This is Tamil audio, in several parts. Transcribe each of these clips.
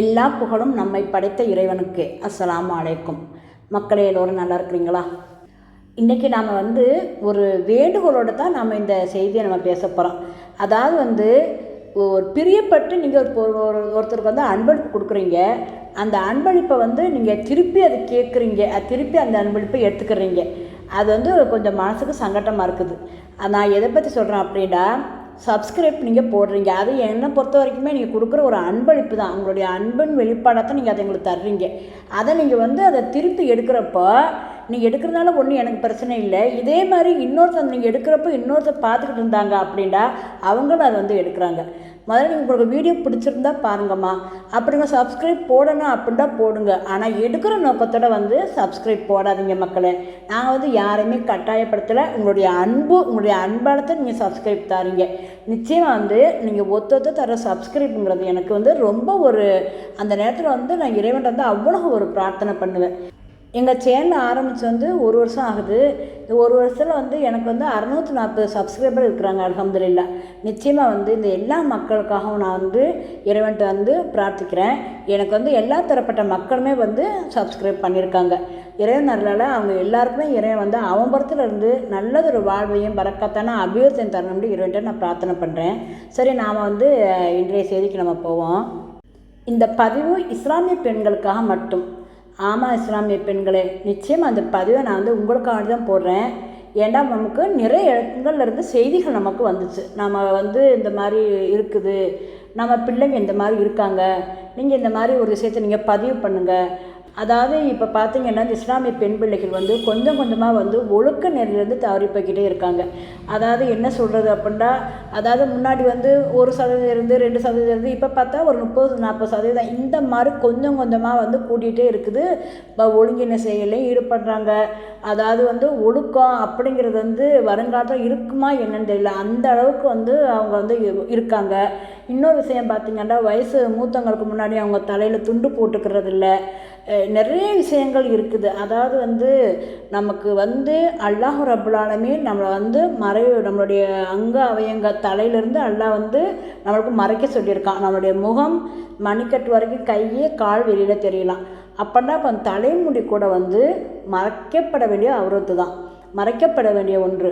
எல்லா புகழும் நம்மை படைத்த இறைவனுக்கு. அஸ்லாம் அலைக்கும். மக்களே எல்லோரும் நல்லா இருக்கிறீங்களா? இன்றைக்கி நாம் வந்து ஒரு வேண்டுகோளோடு தான் நாம் இந்த செய்தியை நம்ம பேச போகிறோம் அதாவது வந்து ஒரு பிரியப்பட்டு நீங்கள் ஒரு ஒரு ஒருத்தருக்கு வந்து அன்பளிப்பு கொடுக்குறீங்க. அந்த அன்பளிப்பை வந்து நீங்கள் திருப்பி அது கேட்குறீங்க. அது திருப்பி அந்த அன்பளிப்பை எடுத்துக்கிறீங்க. அது வந்து கொஞ்சம் மனசுக்கு சங்கட்டமாக இருக்குது. நான் எதை பற்றி சொல்கிறேன் அப்படின்னா சப்ஸ்கிரைப் நீங்கள் போடுறீங்க. அது என்னை பொறுத்த வரைக்குமே நீங்கள் கொடுக்குற ஒரு அன்பளிப்பு தான். உங்களுடைய அன்பின் வெளிப்பாடாக தான் நீங்கள் அதை எங்களுக்கு தர்றீங்க. அதை நீங்கள் வந்து அதை திருப்பி எடுக்கிறப்போ நீங்கள் எடுக்கிறதுனால ஒன்றும் எனக்கு பிரச்சனை இல்லை. இதே மாதிரி இன்னொருத்தர் நீங்கள் எடுக்கிறப்ப இன்னொருத்தர் பார்த்துக்கிட்டு இருந்தாங்க அப்படின்னா அவங்களும் அதை வந்து எடுக்கிறாங்க. முதல்ல நீங்கள் உங்களுக்கு வீடியோ பிடிச்சிருந்தா பாருங்கம்மா. அப்படிங்க சப்ஸ்கிரைப் போடணும் அப்படின்னா போடுங்க. ஆனால் எடுக்கிற நோக்கத்தோட வந்து சப்ஸ்கிரைப் போடாதீங்க மக்களே. நாங்கள் வந்து யாரையுமே கட்டாயப்படுத்தலை. உங்களுடைய அன்பு உங்களுடைய அன்பாலத்தை நீங்கள் சப்ஸ்கிரைப் தாரீங்க. நிச்சயமாக வந்து நீங்கள் ஒத்து ஒத்து தர சப்ஸ்கிரைப்புங்கிறது எனக்கு வந்து ரொம்ப ஒரு அந்த நேரத்தில் வந்து நான் இறைவன் வந்து அவ்வளோ ஒரு பிரார்த்தனை பண்ணுவேன். எங்கள் சேனல் ஆரம்பித்து வந்து ஒரு வருஷம் ஆகுது. இந்த ஒரு வருஷத்தில் வந்து எனக்கு வந்து அறநூற்றி நாற்பது சப்ஸ்கிரைபர் இருக்கிறாங்க அலமதுல்லா நிச்சயமாக வந்து இந்த எல்லா மக்களுக்காகவும் நான் வந்து இறைவன்ட்ட வந்து பிரார்த்திக்கிறேன். எனக்கு வந்து எல்லா தரப்பட்ட மக்களுமே வந்து சப்ஸ்கிரைப் பண்ணியிருக்காங்க இறைவன் அருளால் அவங்க எல்லாருக்குமே இறைவன் வந்து அவம்பரத்தில் இருந்து நல்லதொரு வாழ்வையும் பறக்கத்தான அபிவிருத்தியும் தரணும்னு இறைவன்ட்ட நான் பிரார்த்தனை பண்ணுறேன் சரி நாம் வந்து இன்றைய செய்திக்கு நம்ம போவோம். இந்த பதிவு இஸ்லாமிய பெண்களுக்காக மட்டும். ஆமாம் இஸ்லாமிய பெண்களே நிச்சயம் அந்த பதிவை நான் வந்து உங்களுக்காக தான் போடுறேன். ஏன்னா நமக்கு நிறைய இடங்கள்லேருந்து செய்திகள் நமக்கு வந்துச்சு. நம்ம வந்து இந்த மாதிரி இருக்குது. நம்ம பிள்ளைங்க இந்த மாதிரி இருக்காங்க. நீங்கள் இந்த மாதிரி ஒரு விஷயத்தை நீங்கள் பதிவு பண்ணுங்கள் அதாவது இப்போ பார்த்தீங்கன்னா இந்த இஸ்லாமிய பெண் பிள்ளைகள் வந்து கொஞ்சம் கொஞ்சமாக வந்து ஒழுக்க நெறியிலேருந்து தவறி போய்கிட்டே இருக்காங்க. அதாவது என்ன சொல்கிறது அப்படின்னா அதாவது முன்னாடி வந்து ஒரு சதவீதம் இருந்து ரெண்டு சதவீதம் இருந்து இப்போ பார்த்தா ஒரு முப்பது நாற்பது சதவீதம் இந்த மாதிரி கொஞ்சம் கொஞ்சமாக வந்து கூட்டிகிட்டே இருக்குது. இப்போ ஒழுங்கின செயலையும் ஈடுபடுறாங்க. அதாவது வந்து ஒழுக்கம் அப்படிங்கிறது வந்து வருங்காலத்தில் இருக்குமா என்னன்னு தெரியல. அந்த அளவுக்கு வந்து அவங்க வந்து இருக்காங்க. இன்னொரு விஷயம் பார்த்திங்கன்னா வயசு மூத்தவங்களுக்கு முன்னாடி அவங்க தலையில் துண்டு போட்டுக்கிறது இல்லை நிறைய விஷயங்கள் இருக்குது. அதாவது வந்து நமக்கு வந்து அல்லாஹ் ரபுல்லாலுமே நம்மளை வந்து மறை நம்மளுடைய அங்க அவயங்க தலையிலேருந்து அல்லாஹ் வந்து நம்மளுக்கு மறைக்க சொல்லியிருக்கான். நம்மளுடைய முகம் மணிக்கட்டு வரைக்கும் கையே கால் வெளியில் தெரியலாம். அப்படின்னா இப்போ தலைமுடி கூட வந்து மறைக்கப்பட வேண்டிய அவரத்து தான். மறைக்கப்பட வேண்டிய ஒன்று.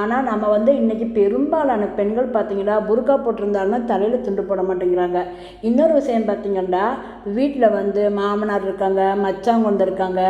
ஆனால் நம்ம வந்து இன்றைக்கி பெரும்பாலான பெண்கள் பார்த்திங்கன்னா புருக்கா போட்டிருந்தாலுமே தலையில் துண்டு போட மாட்டேங்கிறாங்க. இன்னொரு விஷயம் பார்த்திங்கன்னா வீட்டில் வந்து மாமனார் இருக்காங்க மச்சாங்க இருக்காங்க.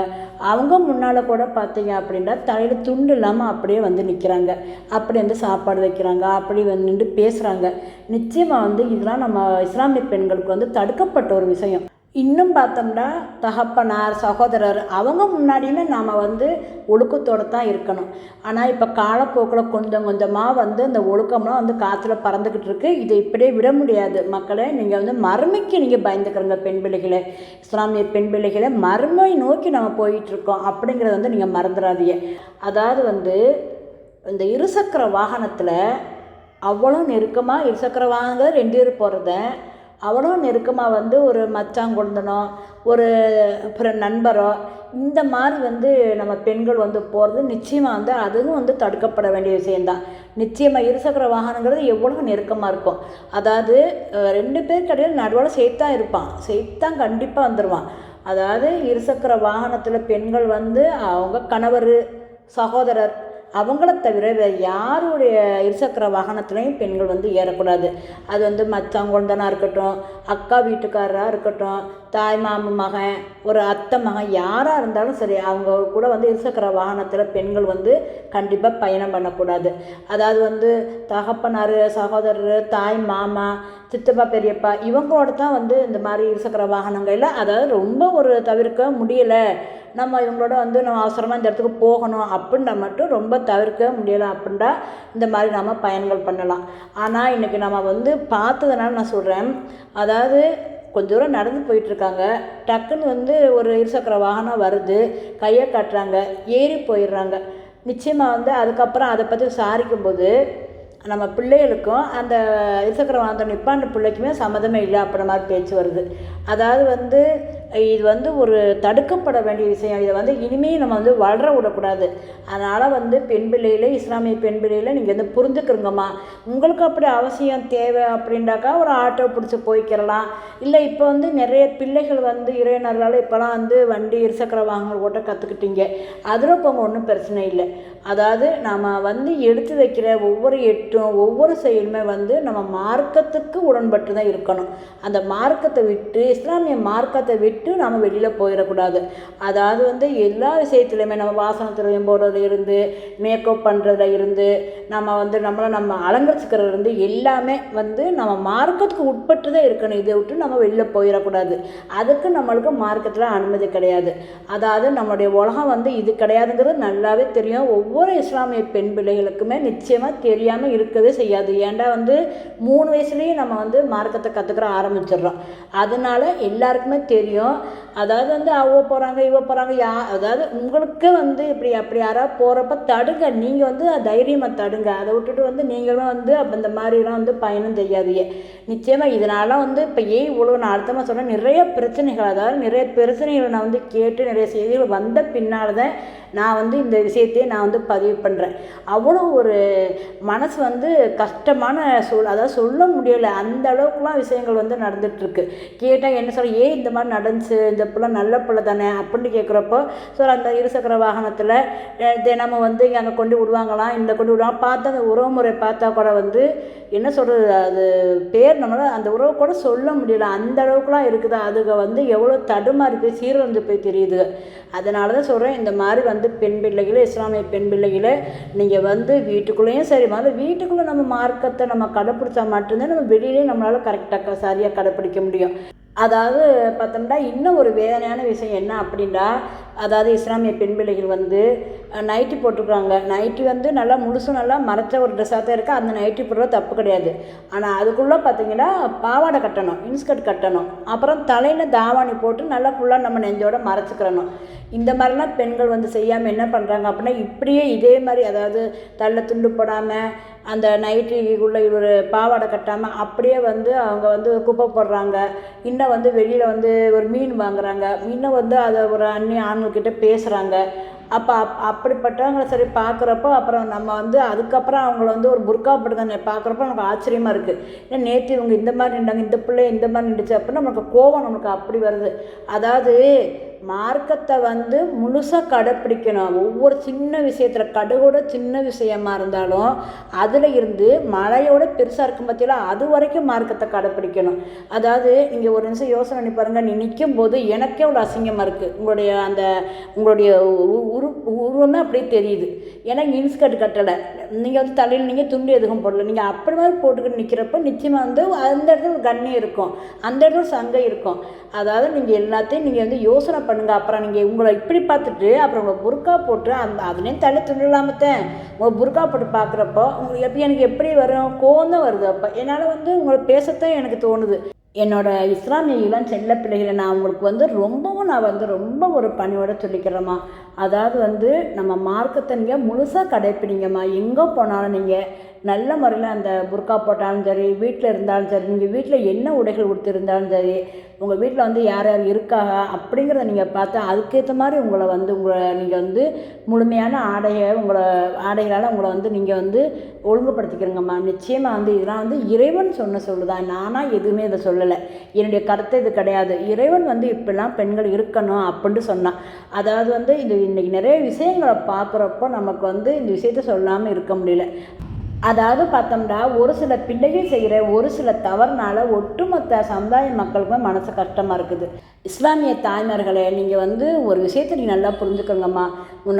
அவங்க முன்னால் கூட பார்த்தீங்க அப்படின்னா தலையில் துண்டு இல்லாமல் அப்படியே வந்து நிற்கிறாங்க அப்படி வந்து சாப்பாடு வைக்கிறாங்க அப்படி வந்து நின்று பேசுகிறாங்க நிச்சயமாக வந்து இதெல்லாம் நம்ம இஸ்லாமிய பெண்களுக்கு வந்து தடுக்கப்பட்ட ஒரு விஷயம். இன்னும் பார்த்தோம்னா தகப்பனார் சகோதரர் அவங்க முன்னாடியுமே நாம் வந்து ஒழுக்கத்தோடு தான் இருக்கணும். ஆனால் இப்போ காலப்போக்கில் கொஞ்சம் கொஞ்சமாக வந்து அந்த ஒழுக்கம்லாம் வந்து காற்றுல பறந்துக்கிட்டு இருக்குது இதை இப்படியே விட முடியாது. மக்களை நீங்கள் வந்து மறுமைக்கு நீங்கள் பயந்துக்கிறங்க பெண் பிள்ளைகளை. இஸ்லாமிய பெண் பிள்ளைகளை மறுமை நோக்கி நம்ம போயிட்டுருக்கோம் அப்படிங்கிறத வந்து நீங்கள் மறந்துடாதீங்க அதாவது வந்து இந்த இருசக்கர வாகனத்தில் அவ்வளோ நெருக்கமாக இருசக்கர வாகனங்கள் ரெண்டு பேர் போகிறத அவனும் நெருக்கமாக வந்து ஒரு மச்சாங்குழந்தனோ ஒரு அப்புறம் நண்பரோ இந்த மாதிரி வந்து நம்ம பெண்கள் வந்து போகிறது நிச்சயமாக வந்து அதுவும் வந்து தடுக்கப்பட வேண்டிய விஷயந்தான் நிச்சயமாக இருசக்கர வாகனங்கிறது எவ்வளோ நெருக்கமாக இருக்கும். அதாவது ரெண்டு பேர் கடையில் நடுவில் சேர்த்தான் இருப்பான். சேர்த்தான் கண்டிப்பாக வந்துடுவான் அதாவது இருசக்கர வாகனத்தில் பெண்கள் வந்து அவங்க கணவர் சகோதரர் அவங்கள தவிர வேறு யாருடைய இருசக்கர வாகனத்துலேயும் பெண்கள் வந்து ஏறக்கூடாது. அது வந்து மச்சான் குழந்தனாக இருக்கட்டும் அக்கா வீட்டுக்காரராக இருக்கட்டும் தாய் மாமன் மகன் ஒரு அத்தை மகன் யாராக இருந்தாலும் சரி அவங்க கூட வந்து இருசக்கர வாகனத்தில் பெண்கள் வந்து கண்டிப்பாக பயணம் பண்ணக்கூடாது. அதாவது வந்து தகப்பனார் சகோதரர் தாய் மாமா சித்தப்பா பெரியப்பா இவங்களோட தான் வந்து இந்த மாதிரி இருசக்கர வாகனங்களில் அதாவது ரொம்ப ஒரு தவிர்க்க முடியலை. நம்ம இவங்களோட வந்து நம்ம அவசரமாக இந்த இடத்துக்கு போகணும் அப்படின்னா மட்டும் ரொம்ப தவிர்க்க முடியலை அப்படின்னா இந்த மாதிரி நம்ம பயன்கள் பண்ணலாம். ஆனால் இன்றைக்கி நம்ம வந்து பார்த்ததுனால நான் சொல்கிறேன் அதாவது கொஞ்சம் தூரம் நடந்து போயிட்டுருக்காங்க. டக்குன்னு வந்து ஒரு இருசக்கர வாகனம் வருது கையை காட்டுறாங்க ஏறி போயிடுறாங்க. நிச்சயமாக வந்து அதுக்கப்புறம் அதை பற்றி விசாரிக்கும்போது நம்ம பிள்ளைகளுக்கும் அந்த இருசக்கர வாகனத்தை நிப்பாண்ட பிள்ளைக்குமே சம்மதமே இல்லை அப்படின்ற மாதிரி பேச்சு வருது. அதாவது வந்து இது வந்து ஒரு தடுக்கப்பட வேண்டிய விஷயம். இதை வந்து இனிமேல் நம்ம வந்து வளர விடக்கூடாது. அதனால் வந்து பெண் பிள்ளைகளை இஸ்லாமிய பெண் பிள்ளைகளை நீங்கள் வந்து புரிஞ்சுக்கிறங்கம்மா. உங்களுக்கு அப்படி அவசியம் தேவை அப்படின்னாக்கா ஒரு ஆட்டோ பிடிச்சி போய்க்கிறலாம் இல்லை இப்போ வந்து நிறைய பிள்ளைகள் வந்து இறையினர்களால் இப்போலாம் வந்து வண்டி இருசக்கர வாகனங்கள் ஓட்ட கற்றுக்கிட்டீங்க அதில் இப்போ ஒன்றும் பிரச்சனை இல்லை. அதாவது நாம் வந்து எடுத்து வைக்கிற ஒவ்வொரு எட்டும் ஒவ்வொரு செயலுமே வந்து நம்ம மார்க்கத்துக்கு உடன்பட்டு தான் இருக்கணும். அந்த மார்க்கத்தை விட்டு இஸ்லாமிய மார்க்கத்தை விட்டு விட்டு நம்ம வெளியில் போயிடக்கூடாது. அதாவது வந்து எல்லா விஷயத்துலையுமே நம்ம வாசன திரவியம் போடுறதுல இருந்து மேக்கப் பண்ணுறதுல இருந்து நம்ம வந்து நம்மளை நம்ம அலங்கரிச்சுக்கிறது இருந்து எல்லாமே வந்து நம்ம மார்க்கத்துக்கு உட்பட்டு தான் இருக்கணும். இதை விட்டு நம்ம வெளியில் போயிடக்கூடாது. அதுக்கு நம்மளுக்கு மார்க்கத்தில் அனுமதி கிடையாது. அதாவது நம்மளுடைய உலகம் வந்து இது கிடையாதுங்கிறது நல்லாவே தெரியும். ஒவ்வொரு இஸ்லாமிய பெண் பிள்ளைகளுக்குமே நிச்சயமாக தெரியாமல் இருக்கவே செய்யாது. ஏன்டா வந்து மூணு வயசுலேயும் நம்ம வந்து மார்க்கத்தை கற்றுக்கிற ஆரம்பிச்சிடுறோம். அதனால எல்லாருக்குமே தெரியும். nữa. அதாவது வந்து அவ போகிறாங்க இவ போகிறாங்க யா அதாவது உங்களுக்கு வந்து இப்படி அப்படி யாராவது போகிறப்ப தடுங்க. நீங்கள் வந்து தைரியமாக தடுங்க. அதை விட்டுட்டு வந்து நீங்களும் வந்து அப்போ இந்த மாதிரிலாம் வந்து பயணம் செய்யாதீங்க. நிச்சயமாக இதனால வந்து இப்போ ஏன் இவ்வளோ நான் அர்த்தமாக சொன்னேன் நிறைய பிரச்சனைகள் அதாவது நிறைய பிரச்சனைகளை நான் வந்து கேட்டு நிறைய செய்திகள் வந்த பின்னால் தான் நான் வந்து இந்த விஷயத்தையே நான் வந்து பதிவு பண்ணுறேன் அவ்வளோ ஒரு மனசு வந்து கஷ்டமான சொல் அதாவது சொல்ல முடியலை. அந்த அளவுக்குலாம் விஷயங்கள் வந்து நடந்துகிட்ருக்கு கேட்டால் என்ன சொல்ல ஏன் இந்த மாதிரி நடந்துச்சு? இந்த பிள்ளை நல்ல பிள்ளை தானே அப்படின்னு கேட்குறப்போ ஸோ அந்த இருசக்கர வாகனத்தில் தினமும் வந்து இங்கே அங்கே கொண்டு விடுவாங்களாம்? இந்த கொண்டு விடுவாங்க பார்த்தா அந்த உறவு முறை பார்த்தா கூட வந்து என்ன சொல்கிறது அது பேர் நம்மளால் அந்த உறவு கூட சொல்ல முடியல. அந்த அளவுக்குலாம் இருக்குது? அதுக வந்து எவ்வளோ தடுமாறி போய் சீரழிஞ்சு போய் தெரியுது. அதனால தான் சொல்கிறேன் இந்த மாதிரி வந்து பெண் பிள்ளைகளை இஸ்லாமிய பெண் பிள்ளைகளை நீங்கள் வந்து வீட்டுக்குள்ளேயும் சரி முதல்ல வீட்டுக்குள்ளே நம்ம மார்க்கத்தை நம்ம கடைப்பிடிச்சா மட்டும்தான் நம்ம வெளியிலேயே நம்மளால் கரெக்டாக சரியாக கடைப்பிடிக்க முடியும். அதாவது பார்த்தோம்னா இன்னும் ஒரு வேதனையான விஷயம் என்ன அப்படின்னா அதாவது இஸ்லாமிய பெண் பிள்ளைகள் வந்து நைட்டி போட்டிருக்குறாங்க நைட்டி வந்து நல்லா முழுசும் நல்லா மறைச்ச ஒரு ட்ரெஸ்ஸாக தான் இருக்குது அந்த நைட்டி போடுறது தப்பு கிடையாது. ஆனால் அதுக்குள்ளே பார்த்தீங்கன்னா பாவாடை கட்டணும் இன்ஸ்கர்ட் கட்டணும். அப்புறம் தலையில் தாவாணி போட்டு நல்லா ஃபுல்லாக நம்ம நெஞ்சோட மறைச்சிக்கிறணும். இந்த மாதிரிலாம் பெண்கள் வந்து செய்யாமல் என்ன பண்ணுறாங்க அப்படின்னா இப்படியே இதே மாதிரி அதாவது தள்ள துண்டு போடாமல் அந்த நைட்டிக்குள்ளே ஒரு பாவாடை கட்டாமல் அப்படியே வந்து அவங்க வந்து குப்பை போடுறாங்க. இன்னும் வந்து வெளியில் வந்து ஒரு மீன் வாங்குறாங்க. இன்னும் வந்து அதை ஒரு அந்நிய அவங்கக்கிட்ட பேசுகிறாங்க அப்போ அப் அப்படிப்பட்டவங்களை சரி பார்க்குறப்போ அப்புறம் நம்ம வந்து அதுக்கப்புறம் அவங்கள வந்து ஒரு புர்கா போட்டு பார்க்குறப்போ நமக்கு ஆச்சரியமாக இருக்குது ஏன்னா நேற்று இவங்க இந்த மாதிரி நின்றாங்க இந்த பிள்ளை இந்த மாதிரி நின்றுச்சு அப்படின்னா நமக்கு கோபம் நமக்கு அப்படி வருது. அதாவது மார்க்கத்தை வந்து முழுசாக கடைப்பிடிக்கணும். ஒவ்வொரு சின்ன விஷயத்தில் கடுகோட சின்ன விஷயமா இருந்தாலும் அதில் இருந்து மழையோட பெருசாக இருக்கும் பற்றியெல்லாம் அது வரைக்கும் மார்க்கத்தை கடைப்பிடிக்கணும். அதாவது நீங்கள் ஒரு நிமிஷம் யோசனை பண்ணி பாருங்கள் நீ நிற்கும் போது எனக்கே ஒரு அசிங்கமாக இருக்குது உங்களுடைய அந்த உங்களுடைய உ- உரு உருவமே அப்படியே தெரியுது. ஏன்னா இன்ஸ்கர்ட் கட்டலை. நீங்கள் வந்து தலையில் நீங்கள் துண்டு எதுவும் போடல. நீங்கள் அப்படி மாதிரி போட்டுக்கிட்டு நிற்கிறப்ப நிச்சயமாக வந்து அந்த இடத்துல ஒரு கண்ணி இருக்கும். அந்த இடத்துல சங்கை இருக்கும். அதாவது நீங்கள் எல்லாத்தையும் நீங்கள் வந்து யோசனை பண்ணுங்கள் அப்புறம் நீங்கள் உங்களை இப்படி பார்த்துட்டு அப்புறம் உங்களை புர்கா போட்டு அந்த அதுலேயும் தலை துண்டு உங்கள் புர்கா போட்டு பார்க்குறப்போ உங்களுக்கு எப்படி எனக்கு எப்படி வரும்? கோவம் தான் வருது அப்போ. என்னால் வந்து உங்களை பேசத்தான் எனக்கு தோணுது. என்னோட இஸ்லாமிய இளம் செல்ல பிள்ளைகளை நான் உங்களுக்கு வந்து ரொம்பவும் நான் வந்து ரொம்ப ஒரு பணியோட சொல்லிக்கிறேம்மா. அதாவது வந்து நம்ம மார்க்கத்தை நீங்கள் முழுசாக கடைப்பிடிங்கம்மா. எங்கே போனாலும் நீங்கள் நல்ல முறையில் அந்த புர்கா போட்டாலும் சரி வீட்டில் இருந்தாலும் சரி நீங்கள் வீட்டில் என்ன உடைகள் கொடுத்துருந்தாலும் சரி உங்கள் வீட்டில் வந்து யார் யார் இருக்காங்க அப்படிங்கிறத நீங்கள் பார்த்து அதுக்கேற்ற மாதிரி உங்களை வந்து உங்களை நீங்கள் வந்து முழுமையான ஆடையை உங்களை ஆடைகளால் உங்களை வந்து நீங்கள் வந்து ஒழுங்குபடுத்திக்கிறீங்கம்மா. நிச்சயமாக வந்து இதெல்லாம் வந்து இறைவன் சொன்ன சொல்லுதான். நானாக எதுவுமே இதை சொல்லலை. என்னுடைய கருத்து இது கிடையாது. இறைவன் வந்து இப்படிலாம் பெண்கள் இருக்கணும் அப்படின்ட்டு சொன்னான். அதாவது வந்து இது இன்றைக்கி நிறைய விஷயங்களை பார்க்குறப்போ நமக்கு வந்து இந்த விஷயத்த சொல்லாமல் இருக்க முடியல. அதாவது பார்த்தோம்னா ஒரு சில பிள்ளைகள் செய்கிற ஒரு சில தவறுனால ஒட்டுமொத்த சமுதாய மக்களுக்குமே மனசு கஷ்டமாக இருக்குது. இஸ்லாமிய தாய்மார்களே நீங்கள் வந்து ஒரு விஷயத்தை நீங்கள் நல்லா புரிஞ்சுக்கோங்கம்மா.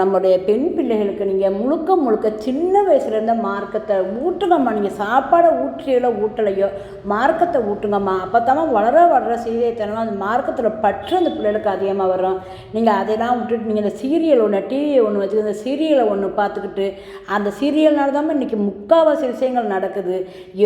நம்முடைய பெண் பிள்ளைகளுக்கு நீங்கள் முழுக்க முழுக்க சின்ன வயசுலேருந்து மார்க்கத்தை ஊட்டுங்கம்மா. நீங்கள் சாப்பாடை ஊற்றியோ ஊட்டலையோ மார்க்கத்தை ஊட்டுங்கம்மா. அப்போ தான் வளர வளர சீரியத்தனமாக அந்த மார்க்கத்தில் பற்று அந்த பிள்ளைகளுக்கு அதிகமாக வரும். நீங்கள் அதெல்லாம் விட்டுட்டு நீங்கள் இந்த சீரியல் ஒன்று டிவியை ஒன்று வச்சுக்கிட்டு அந்த சீரியலை ஒன்று பார்த்துக்கிட்டு அந்த சீரியல்னால தான் இன்றைக்கி முக் முக்காவாசி விஷயங்கள் நடக்குது.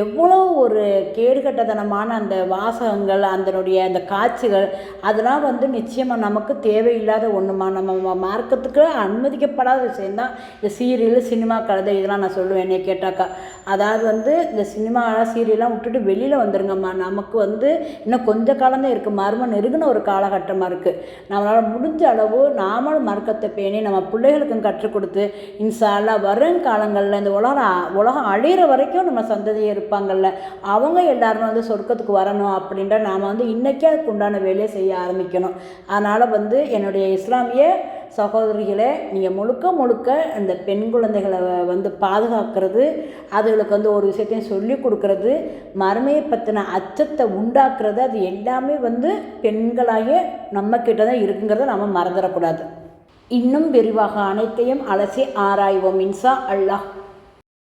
எவ்வளோ ஒரு கேடுகட்டத்தனமான அந்த வாசகங்கள் அதனுடைய அந்த காட்சிகள் அதெல்லாம் வந்து நிச்சயமாக நமக்கு தேவையில்லாத ஒன்றுமா நம்ம மார்க்கத்துக்கு அனுமதிக்கப்படாத விஷயந்தான் இந்த சீரியல் சினிமா கதை இதெல்லாம் நான் சொல்லுவேன் என்னை கேட்டாக்கா. அதாவது வந்து இந்த சினிமா சீரியல்லாம் விட்டுட்டு வெளியில் வந்துருங்கம்மா. நமக்கு வந்து இன்னும் கொஞ்ச காலம்தான் இருக்குது மர்மம் நெருங்கின ஒரு காலகட்டமாக இருக்குது நம்மளால் முடிஞ்ச அளவு நாமளும் மார்க்கத்தை பேணி நம்ம பிள்ளைகளுக்கும் கற்றுக் கொடுத்து இன்ஷால்லா வரும் காலங்களில் இந்த உலக உலகம் அழிகிற வரைக்கும் நம்ம சந்ததியை இருப்பாங்கள்ல அவங்க எல்லாரும் வந்து சொர்க்கத்துக்கு வரணும் அப்படின்ற நாம் வந்து இன்றைக்கே அதுக்கு உண்டான வேலையை செய்ய ஆரம்பிக்கணும். அதனால் வந்து என்னுடைய இஸ்லாமிய சகோதரிகளை நீங்கள் முழுக்க முழுக்க இந்த பெண் குழந்தைகளை வந்து பாதுகாக்கிறது அதுகளுக்கு வந்து ஒரு விஷயத்தையும் சொல்லி கொடுக்கறது மறுமையை பற்றின அச்சத்தை உண்டாக்குறது அது எல்லாமே வந்து பெண்களாகிய நம்மக்கிட்ட தான் இருக்குங்கிறத நம்ம மறந்துடக்கூடாது. இன்னும் விரிவாக அனைத்தையும் அலசி ஆராய்வோம். இன்சா அல்லாஹ்.